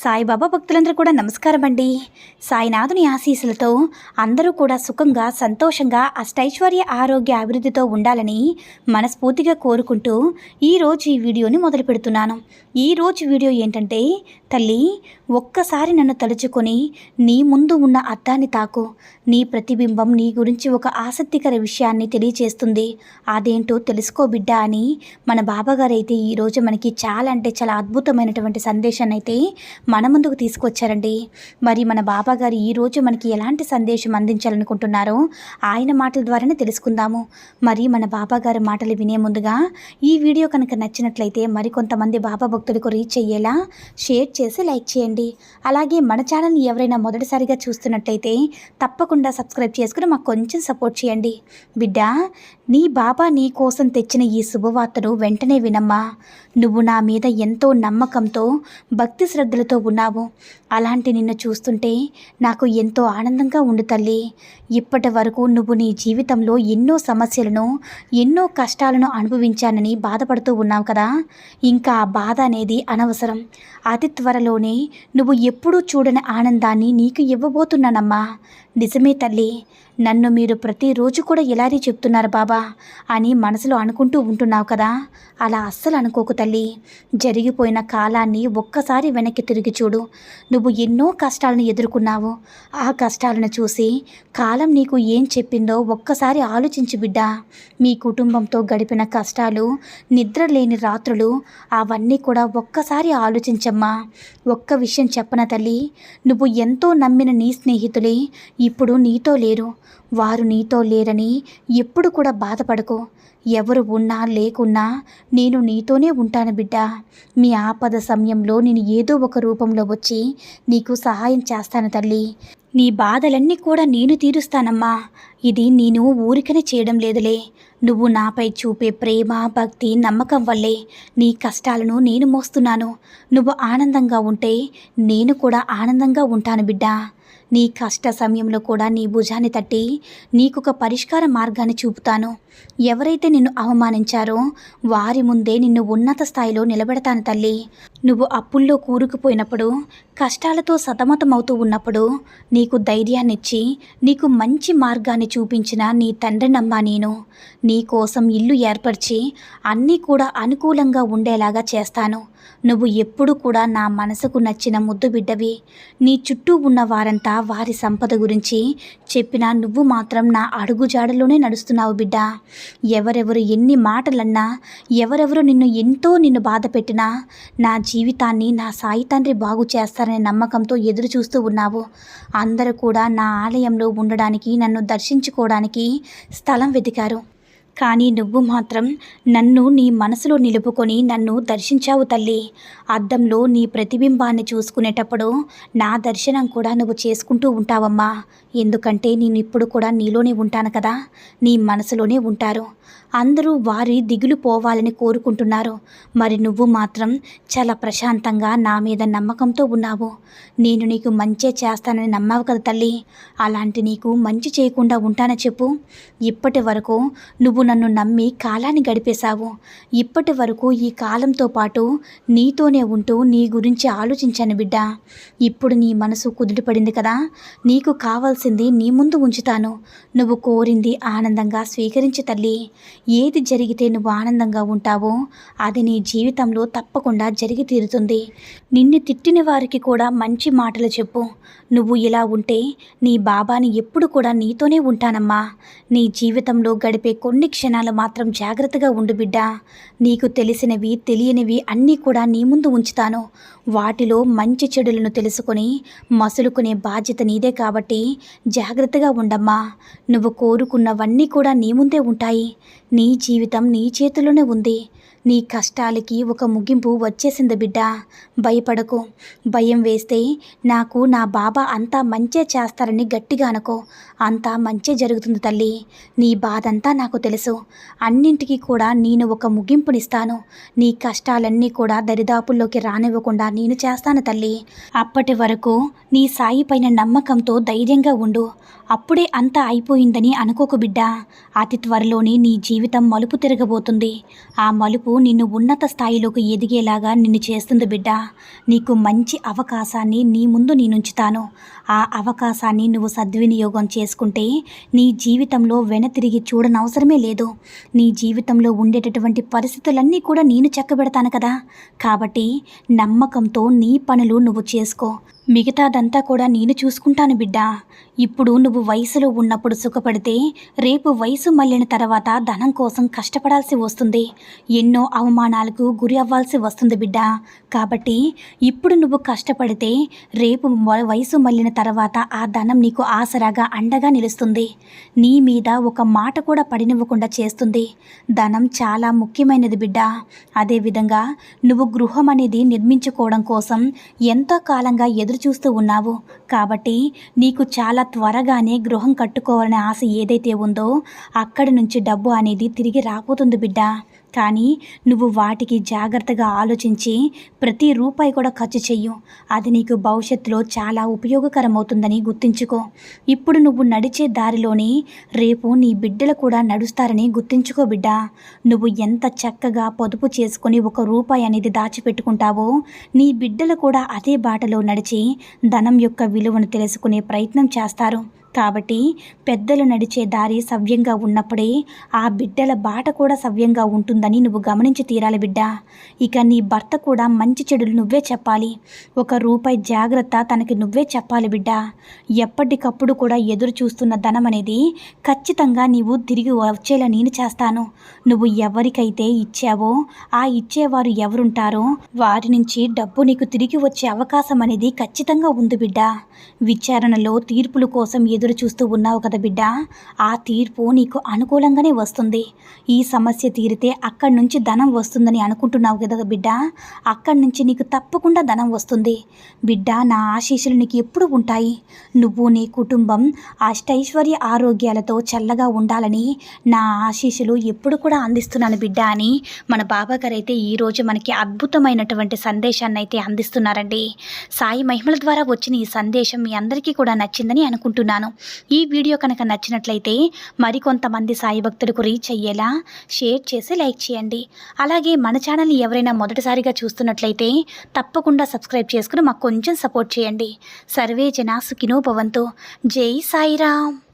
సాయిబాబా భక్తులందరూ కూడా నమస్కారం అండి. సాయినాథుని ఆశీస్సులతో అందరూ కూడా సుఖంగా సంతోషంగా అష్టైశ్వర్య ఆరోగ్య అభివృద్ధితో ఉండాలని మనస్ఫూర్తిగా కోరుకుంటూ ఈరోజు ఈ వీడియోని మొదలు పెడుతున్నాను. ఈరోజు వీడియో ఏంటంటే తల్లి ఒక్కసారి నన్ను తలుచుకొని నీ ముందు ఉన్న అద్దాన్ని తాకు. నీ ప్రతిబింబం నీ గురించి ఒక ఆసక్తికర విషయాన్ని తెలియచేస్తుంది. అదేంటో తెలుసుకో బిడ్డ అని మన బాబాగారు అయితే ఈరోజు మనకి చాలా అంటే చాలా అద్భుతమైనటువంటి సందేశాన్ని అయితే మన ముందుకు తీసుకొచ్చారండి. మరి మన బాబాగారు ఈరోజు మనకి ఎలాంటి సందేశం అందించాలనుకుంటున్నారో ఆయన మాటల ద్వారానే తెలుసుకుందాము. మరి మన బాబాగారి మాటలు వినే ముందుగా ఈ వీడియో కనుక నచ్చినట్లయితే మరికొంతమంది బాబా భక్తులకు రీచ్ అయ్యేలా షేర్ చేసి లైక్ చేయండి. అలాగే మన ఛానల్ని ఎవరైనా మొదటిసారిగా చూస్తున్నట్లయితే తప్పకుండా సబ్స్క్రైబ్ చేసుకుని మాకు కొంచెం సపోర్ట్ చేయండి. బిడ్డ నీ బాబా నీ కోసం తెచ్చిన ఈ శుభవార్తను వెంటనే వినమ్మా. నువ్వు నా మీద ఎంతో నమ్మకంతో భక్తి శ్రద్ధలతో ఉన్నావు అలాంటి నిన్ను చూస్తుంటే నాకు ఎంతో ఆనందంగా ఉండు తల్లి. ఇప్పటి వరకు నువ్వు నీ జీవితంలో ఎన్నో సమస్యలను ఎన్నో కష్టాలను అనుభవించానని బాధపడుతూ ఉన్నావు కదా. ఇంకా ఆ బాధ అనేది అనవసరం. అతి త్వరలోనే నువ్వు ఎప్పుడూ చూడని ఆనందాన్ని నీకు ఇవ్వబోతున్నానమ్మా. నిజమే తల్లి. నన్ను మీరు ప్రతిరోజు కూడా ఇలానే చెప్తున్నారు బాబా అని మనసులో అనుకుంటూ ఉంటున్నావు కదా. అలా అస్సలు అనుకోకు తల్లి. జరిగిపోయిన కాలాన్ని ఒక్కసారి వెనక్కి తిరిగి చూడు. నువ్వు ఎన్నో కష్టాలను ఎదుర్కొన్నావు ఆ కష్టాలను చూసి కాలం నీకు ఏం చెప్పిందో ఒక్కసారి ఆలోచించు బిడ్డ. మీ కుటుంబంతో గడిపిన కష్టాలు నిద్ర లేని రాత్రులు అవన్నీ కూడా ఒక్కసారి ఆలోచించమ్మా. ఒక్క విషయం చెప్పన తల్లి? నువ్వు ఎంతో నమ్మిన నీ స్నేహితులే ఇప్పుడు నీతో లేరు. వారు నీతో లేరని ఎప్పుడు కూడా బాధపడకు. ఎవరు ఉన్నా లేకున్నా నేను నీతోనే ఉంటాను బిడ్డ. మీ ఆపద సమయంలో నేను ఏదో ఒక రూపంలో వచ్చి నీకు సహాయం చేస్తాను తల్లి. నీ బాధలన్నీ కూడా నేను తీరుస్తానమ్మా. ఇది నేను ఊరికనే చేయడం లేదులే. నువ్వు నాపై చూపే ప్రేమ భక్తి నమ్మకం వల్లే నీ కష్టాలను నేను మోస్తున్నాను. నువ్వు ఆనందంగా ఉంటే నేను కూడా ఆనందంగా ఉంటాను బిడ్డా. నీ కష్ట సమయంలో కూడా నీ భుజాన్ని తట్టి నీకొక పరిష్కార మార్గాన్ని చూపుతాను. ఎవరైతే నిన్ను అవమానించారో వారి ముందే నిన్ను ఉన్నత స్థాయిలో నిలబెడతాను తల్లి. నువ్వు అప్పుల్లో కూరుకుపోయినప్పుడు కష్టాలతో సతమతమవుతూ ఉన్నప్పుడు నీకు ధైర్యాన్నిచ్చి నీకు మంచి మార్గాన్ని చూపించిన నీ తండ్రినమ్మా నేను. నీ కోసం ఇల్లు ఏర్పరిచి అన్నీ కూడా అనుకూలంగా ఉండేలాగా చేస్తాను. నువ్వు ఎప్పుడు కూడా నా మనసుకు నచ్చిన ముద్దు బిడ్డవి. నీ చుట్టూ ఉన్న వారంతా వారి సంపద గురించి చెప్పినా నువ్వు మాత్రం నా అడుగుజాడలోనే నడుస్తున్నావు బిడ్డ. ఎవరెవరు ఎన్ని మాటలన్నా ఎవరెవరు నిన్ను ఎంతో నిన్ను బాధ పెట్టినా నా జీవితాన్ని నా సాయి తండ్రి బాగు చేస్తారనే నమ్మకంతో ఎదురు చూస్తూ ఉన్నావు. అందరూ కూడా నా ఆలయంలో ఉండడానికి నన్ను దర్శించుకోవడానికి స్థలం వెతికారు. కానీ నువ్వు మాత్రం నన్ను నీ మనసులో నిలుపుకొని నన్ను దర్శించావు తల్లి. అద్దంలో నీ ప్రతిబింబాన్ని చూసుకునేటప్పుడు నా దర్శనం కూడా నువ్వు చేసుకుంటూ ఉంటావమ్మా. ఎందుకంటే నేను ఇప్పుడు కూడా నీలోనే ఉంటాను కదా. నీ మనసులోనే ఉంటారు. అందరూ వారి దిగులు పోవాలని కోరుకుంటున్నారు. మరి నువ్వు మాత్రం చాలా ప్రశాంతంగా నా మీద నమ్మకంతో ఉన్నావు. నేను నీకు మంచే చేస్తానని నమ్మావు కదా తల్లి. అలాంటి నీకు మంచి చేయకుండా ఉంటానని చెప్పు. ఇప్పటి వరకు నువ్వు నన్ను నమ్మి కాలాన్ని గడిపేశావు. ఇప్పటి వరకు ఈ కాలంతో పాటు నీతోనే ఉంటూ నీ గురించి ఆలోచించాను బిడ్డ. ఇప్పుడు నీ మనసు కుదుటపడింది కదా. నీకు కావాల్సిన కావాల్సింది నీ ముందు ఉంచుతాను. నువ్వు కోరింది ఆనందంగా స్వీకరించి తల్లి. ఏది జరిగితే నువ్వు ఆనందంగా ఉంటావో అది నీ జీవితంలో తప్పకుండా జరిగి తీరుతుంది. నిన్ను తిట్టిన వారికి కూడా మంచి మాటలు చెప్పు. నువ్వు ఇలా ఉంటే నీ బాబాని ఎప్పుడు కూడా నీతోనే ఉంటానమ్మా. నీ జీవితంలో గడిపే కొన్ని క్షణాలు మాత్రం జాగ్రత్తగా ఉండు బిడ్డ. నీకు తెలిసినవి తెలియనివి అన్నీ కూడా నీ ముందు ఉంచుతాను. వాటిలో మంచి చెడులను తెలుసుకొని మసులుకునే బాధ్యత నీదే కాబట్టి జాగ్రత్తగా ఉండమ్మా. నువ్వు కోరుకున్నవన్నీ కూడా నీ ముందే ఉంటాయి. నీ జీవితం నీ చేతిలోనే ఉంది. నీ కష్టాలకి ఒక ముగింపు వచ్చేసింది బిడ్డ. భయపడకు. భయం వేస్తే నాకు నా బాబా అంతా మంచే చేస్తారని గట్టిగా అనుకో. అంతా మంచే జరుగుతుంది తల్లి. నీ బాధంతా నాకు తెలుసు. అన్నింటికీ కూడా నేను ఒక ముగింపునిస్తాను. నీ కష్టాలన్నీ కూడా దరిదాపుల్లోకి రానివ్వకుండా నేను చేస్తాను తల్లి. అప్పటి వరకు నీ సాయి పైన నమ్మకంతో ధైర్యంగా ఉండు. అప్పుడే అంతా అయిపోయిందని అనుకోకు బిడ్డ. అతి త్వరలోనే నీ జీవితం మలుపు తిరగబోతుంది. ఆ మలుపు నిన్ను ఉన్నత స్థాయిలోకి ఎదిగేలాగా నిన్ను చేస్తుంది బిడ్డ. నీకు మంచి అవకాశాన్ని నీ ముందు నేనుంచుతాను ఆ అవకాశాన్ని నువ్వు సద్వినియోగం చేసుకుంటే నీ జీవితంలో వెనతిరిగి చూడనవసరమే లేదు. నీ జీవితంలో ఉండేటటువంటి పరిస్థితులన్నీ కూడా నేను చక్కబెడతాను కదా. కాబట్టి నమ్మకంతో నీ పనులు నువ్వు చేసుకో. మిగతాదంతా కూడా నేను చూసుకుంటాను బిడ్డ. ఇప్పుడు నువ్వు వయసులో ఉన్నప్పుడు సుఖపడితే రేపు వయసు మళ్ళిన తర్వాత ధనం కోసం కష్టపడాల్సి వస్తుంది. ఎన్నో అవమానాలకు గురి అవ్వాల్సి వస్తుంది బిడ్డ. కాబట్టి ఇప్పుడు నువ్వు కష్టపడితే రేపు వయసు మళ్ళిన తర్వాత ఆ ధనం నీకు ఆసరాగా అండగా నిలుస్తుంది. నీ మీద ఒక మాట కూడా పడినివ్వకుండా చేస్తుంది. ధనం చాలా ముఖ్యమైనది బిడ్డ. అదేవిధంగా నువ్వు గృహం అనేది నిర్మించుకోవడం కోసం ఎంతో కాలంగా ఎదురు చూస్తూ ఉన్నావు. కాబట్టి నీకు చాలా త్వరగానే గృహం కట్టుకోవాలనే ఆశ ఏదైతే ఉందో అక్కడి నుంచి డబ్బు అనేది తిరిగి రాబోతుంది బిడ్డ. కానీ నువ్వు వాటికి జాగ్రత్తగా ఆలోచించి ప్రతి రూపాయి కూడా ఖర్చు చెయ్యు. అది నీకు భవిష్యత్తులో చాలా ఉపయోగకరమవుతుందని గుర్తుంచుకో. ఇప్పుడు నువ్వు నడిచే దారిలోని రేపు నీ బిడ్డలు కూడా నడుస్తారని గుర్తుంచుకో బిడ్డ. నువ్వు ఎంత చక్కగా పొదుపు చేసుకొని ఒక రూపాయి అనేది దాచిపెట్టుకుంటావో నీ బిడ్డలు కూడా అదే బాటలో నడిచి ధనం యొక్క విలువను తెలుసుకునే ప్రయత్నం చేస్తారు. కాబట్టి పెద్దలు నడిచే దారి సవ్యంగా ఉన్నప్పుడే ఆ బిడ్డల బాట కూడా సవ్యంగా ఉంటుందని నువ్వు గమనించి తీరాలి బిడ్డ. ఇక నీ భర్త కూడా మంచి చెడులు నువ్వే చెప్పాలి. ఒక రూపాయి జాగ్రత్త తనకి నువ్వే చెప్పాలి బిడ్డ. ఎప్పటికప్పుడు కూడా ఎదురు చూస్తున్న ధనం అనేది ఖచ్చితంగా నీవు తిరిగి వచ్చేలా నేను చేస్తాను. నువ్వు ఎవరికైతే ఇచ్చావో ఆ ఇచ్చేవారు ఎవరుంటారో వారి నుంచి డబ్బు నీకు తిరిగి వచ్చే అవకాశం అనేది ఖచ్చితంగా ఉంది బిడ్డ. విచారణలో తీర్పుల కోసం ఎదురు చూస్తూ ఉన్నావు కదా బిడ్డ. ఆ తీర్పు నీకు అనుకూలంగానే వస్తుంది. ఈ సమస్య తీరితే అక్కడి నుంచి ధనం వస్తుందని అనుకుంటున్నావు కదా బిడ్డ. అక్కడి నుంచి నీకు తప్పకుండా ధనం వస్తుంది. బిడ్డ నా ఆశీస్సులు నీకు ఎప్పుడు ఉంటాయి. నువ్వు నీ కుటుంబం అష్టైశ్వర్య ఆరోగ్యాలతో చల్లగా ఉండాలని నా ఆశీస్సులు ఎప్పుడు కూడా అందిస్తున్నాను బిడ్డ అని మన బాబా గారు అయితే ఈరోజు మనకి అద్భుతమైనటువంటి సందేశాన్ని అయితే అందిస్తున్నారండి. సాయి మహిమల ద్వారా వచ్చిన ఈ సందేశం మీ అందరికీ కూడా నచ్చిందని అనుకుంటున్నాను. అనుకుంటున్నాను ఈ వీడియో కనుక నచ్చినట్లయితే మరికొంతమంది సాయి భక్తులకు రీచ్ అయ్యేలా షేర్ చేసి లైక్ చేయండి. అలాగే మన ఛానల్ని ఎవరైనా మొదటిసారిగా చూస్తున్నట్లయితే తప్పకుండా సబ్స్క్రైబ్ చేసుకుని మాకు కొంచెం సపోర్ట్ చేయండి. సర్వే జనా సుఖినో భవంతు. జై సాయిరామ్.